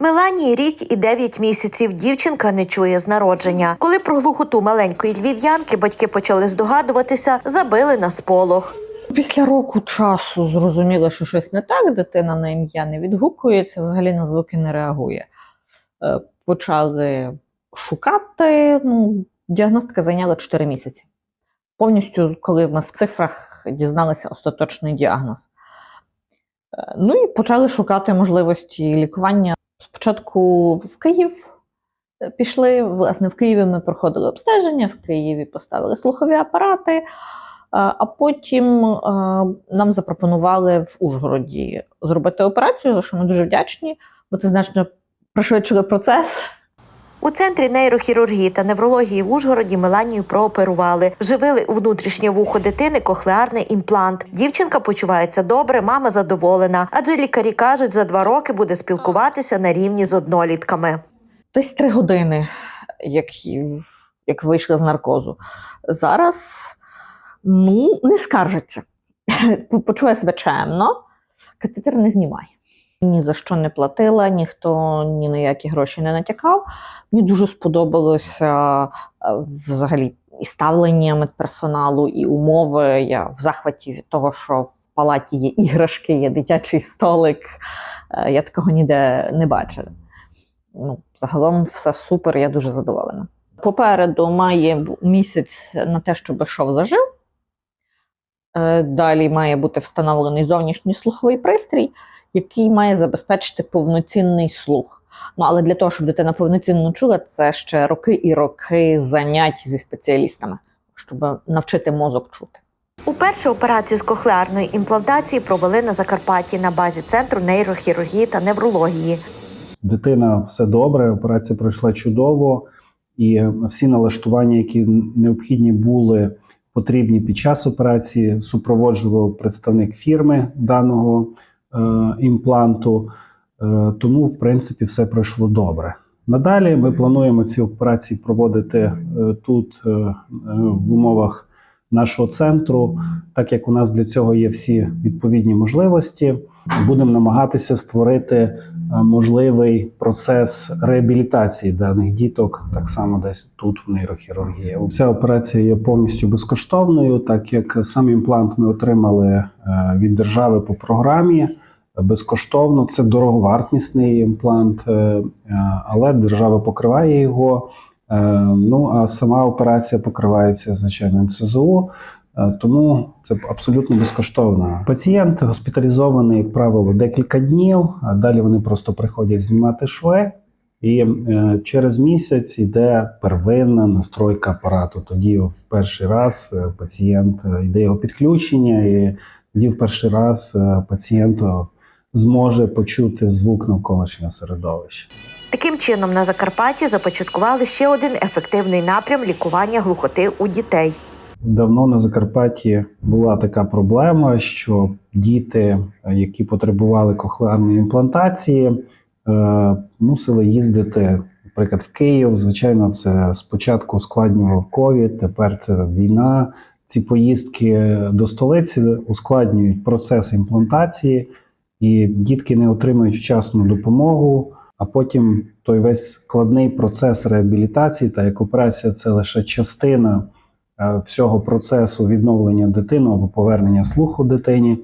Меланії рік і 9 місяців дівчинка не чує з народження. Коли про глухоту маленької львів'янки батьки почали здогадуватися, забили на сполох. Після року часу зрозуміло, що щось не так, дитина на ім'я не відгукується, взагалі на звуки не реагує. Е, Почали шукати. Ну, діагностика зайняла 4 місяці. Повністю, коли ми в цифрах дізналися остаточний діагноз. Е, Ну і почали шукати можливості лікування. Спочатку в Київ е, пішли. Власне, в Києві ми проходили обстеження, в Києві поставили слухові апарати. Е, А потім е, нам запропонували в Ужгороді зробити операцію, за що ми дуже вдячні, бо це значно пришвидшили процес. У центрі нейрохірургії та неврології в Ужгороді Меланію прооперували. Вживили у внутрішнє вухо дитини кохлеарний імплант. Дівчинка почувається добре, мама задоволена, адже лікарі кажуть, за два роки буде спілкуватися на рівні з однолітками. Десь три години, як, як вийшли з наркозу. Зараз ну, не скаржиться. Почуває себе чемно, катетер не знімає. Ні за що не платила, ніхто ні на які гроші не натякав. Мені дуже сподобалося е, взагалі і ставлення медперсоналу, і умови. Я в захваті від того, що в палаті є іграшки, є дитячий столик. Е, Я такого ніде не бачила. Ну, загалом все супер, я дуже задоволена. Попереду має місяць на те, щоб шов зажив. Е, Далі має бути встановлений зовнішній слуховий пристрій, який має забезпечити повноцінний слух. Ну, але для того, щоб дитина повноцінно чула, це ще роки і роки занять зі спеціалістами, щоб навчити мозок чути. Уперше операцію з кохлеарної імплантації провели на Закарпатті на базі центру нейрохірургії та неврології. Дитина все добре, операція пройшла чудово, і всі налаштування, які необхідні були потрібні під час операції, супроводжував представник фірми даного імпланту. Е, тому, в принципі, все пройшло добре. Надалі ми плануємо ці операції проводити е, тут, е, е, в умовах нашого центру, так як у нас для цього є всі відповідні можливості. Будемо намагатися створити е, можливий процес реабілітації даних діток, так само десь тут в нейрохірургії. Ця операція є повністю безкоштовною, так як сам імплант ми отримали е, від держави по програмі. Безкоштовно це дороговартісний імплант, е, але держава покриває його. Ну а сама операція покривається звичайно НСЗУ. Е, Тому це абсолютно безкоштовно. Пацієнт госпіталізований, як правило, декілька днів, а далі вони просто приходять знімати шви, і е, через місяць йде первинна настройка апарату. Тоді в перший раз е, пацієнт йде його підключення, і тоді в перший раз пацієнт зможе почути звук навколишнього середовища. Таким чином, на Закарпатті започаткували ще один ефективний напрям лікування глухоти у дітей. Давно на Закарпатті була така проблема, що діти, які потребували кохлеарної імплантації, е, мусили їздити, наприклад, в Київ. Звичайно, це спочатку ускладнював ковід, тепер це війна. Ці поїздки до столиці ускладнюють процес імплантації, і дітки не отримують вчасну допомогу. А потім той весь складний процес реабілітації, та як операція це лише частина всього процесу відновлення дитини або повернення слуху дитині.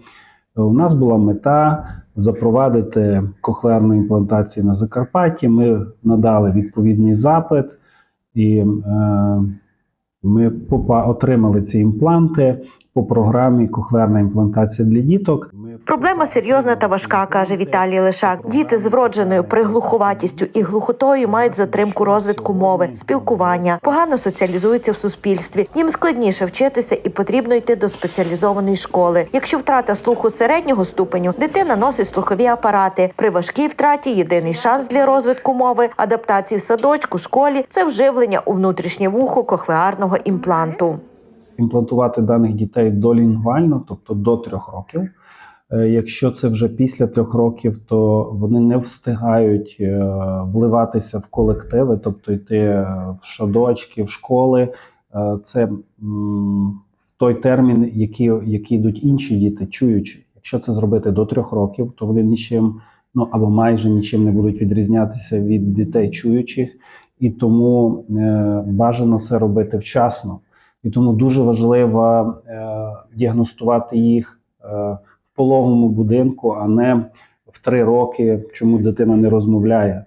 У нас була мета запровадити кохлеарну імплантацію на Закарпатті. Ми надали відповідний запит, і е, ми отримали ці імпланти по програмі кохлеарна імплантація для діток. Проблема серйозна та важка, каже Віталій Лишак. Діти з вродженою приглухуватістю і глухотою мають затримку розвитку мови, спілкування, погано соціалізуються в суспільстві. Їм складніше вчитися і потрібно йти до спеціалізованої школи. Якщо втрата слуху середнього ступеню, дитина носить слухові апарати. При важкій втраті єдиний шанс для розвитку мови, адаптації в садочку, школі це вживлення у внутрішнє вухо кохлеарного імпланту. Імплантувати даних дітей долінгвально, тобто до трьох років. Е, Якщо це вже після трьох років, то вони не встигають е, вливатися в колективи, тобто йти е, в шадочки, в школи. Це в той термін, який, який йдуть інші діти, чуючи. Якщо це зробити до трьох років, то вони нічим ну або майже нічим не будуть відрізнятися від дітей чуючих, і тому бажано це робити вчасно. І тому дуже важливо е, діагностувати їх е, в пологовому будинку, а не в три роки, чому дитина не розмовляє.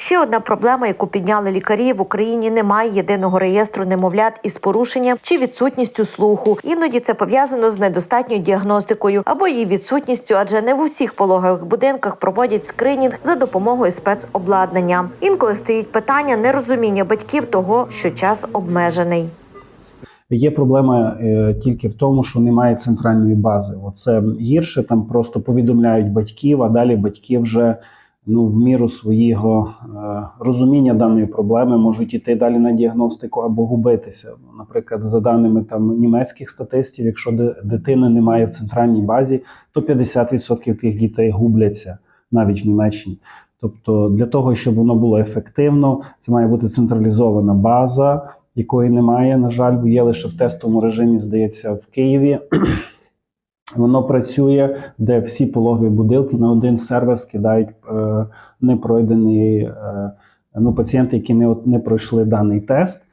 Ще одна проблема, яку підняли лікарі в Україні, немає єдиного реєстру немовлят із порушенням чи відсутністю слуху. Іноді це пов'язано з недостатньою діагностикою або її відсутністю, адже не в усіх пологових будинках проводять скринінг за допомогою спецобладнання. Інколи стоїть питання нерозуміння батьків того, що час обмежений. Є проблема е, тільки в тому, що немає центральної бази. Оце гірше, там просто повідомляють батьків, а далі батьки вже ну, в міру свого е, розуміння даної проблеми можуть іти далі на діагностику або губитися. Наприклад, за даними там німецьких статистів, якщо ди- дитини немає в центральній базі, то 50% тих дітей губляться навіть в Німеччині. Тобто, для того, щоб воно було ефективно, це має бути централізована база, якої немає, на жаль, бо є лише в тестовому режимі, здається, в Києві. Воно працює, де всі пологові будинки на один сервер скидають е, непройдені е, ну, пацієнти, які не, от- не пройшли даний тест.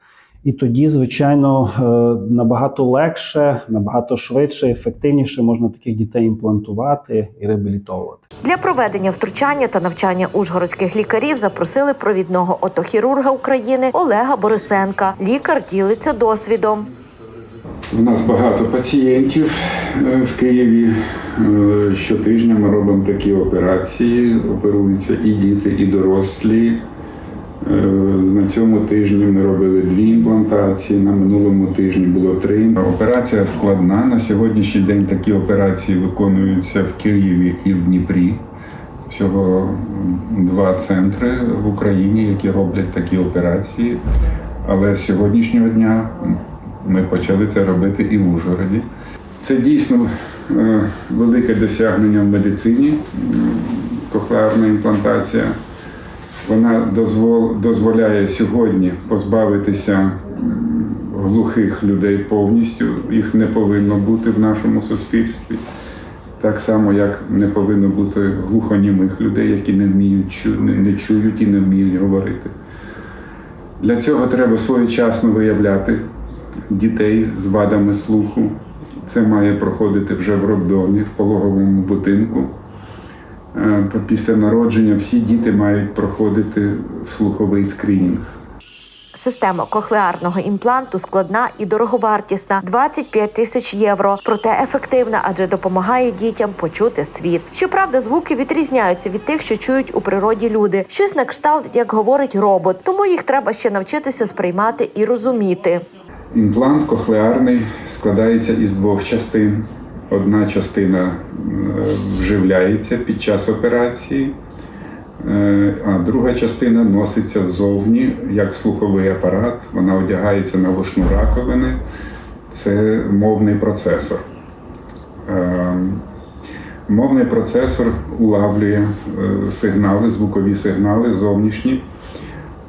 І тоді, звичайно, е, набагато легше, набагато швидше, ефективніше можна таких дітей імплантувати і реабілітовувати. Для проведення втручання та навчання ужгородських лікарів запросили провідного отохірурга України Олега Борисенка. Лікар ділиться досвідом. У нас багато пацієнтів е, в Києві. Е, Щотижня ми робимо такі операції. Оперуються і діти, і дорослі. Е, На цьому тижні ми робили дві імплантації, на минулому тижні було три. Операція складна. На сьогоднішній день такі операції виконуються в Києві і в Дніпрі. Всього два центри в Україні, які роблять такі операції. Але з сьогоднішнього дня ми почали це робити і в Ужгороді. Це дійсно е, велике досягнення в медицині, кохлеарна імплантація. Вона дозвол, дозволяє сьогодні позбавитися глухих людей повністю. Їх не повинно бути в нашому суспільстві. Так само, як не повинно бути глухонімих людей, які не вміють не чують і не вміють говорити. Для цього треба своєчасно виявляти дітей з вадами слуху. Це має проходити вже в роддомі, в пологовому будинку. Е, Після народження всі діти мають проходити слуховий скринінг. Система кохлеарного імпланту складна і дороговартісна 25 тисяч євро. Проте ефективна, адже допомагає дітям почути світ. Щоправда, звуки відрізняються від тих, що чують у природі люди. Щось на кшталт, як говорить робот, тому їх треба ще навчитися сприймати і розуміти. Імплант кохлеарний складається із двох частин. Одна частина вживляється під час операції, е, а друга частина носиться ззовні як слуховий апарат. Вона одягається на вушну раковини. Це мовний процесор. Е, Мовний процесор улавлює е, сигнали, звукові сигнали зовнішні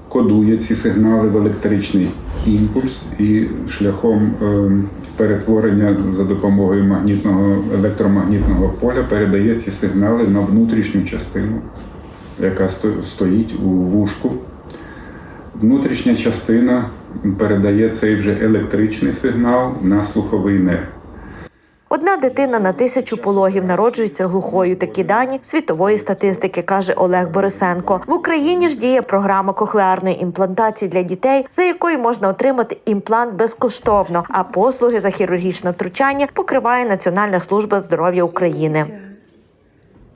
кодує ці сигнали в електричний імпульс і шляхом е, перетворення за допомогою магнітного електромагнітного поля передає ці сигнали на внутрішню частину, яка сто- стоїть у вушку. Внутрішня частина передає цей вже електричний сигнал на слуховий нерв. Одна дитина на тисячу пологів народжується глухою. Такі дані світової статистики, каже Олег Борисенко. В Україні ж діє програма кохлеарної імплантації для дітей, за якою можна отримати імплант безкоштовно. А послуги за хірургічне втручання покриває Національна служба здоров'я України.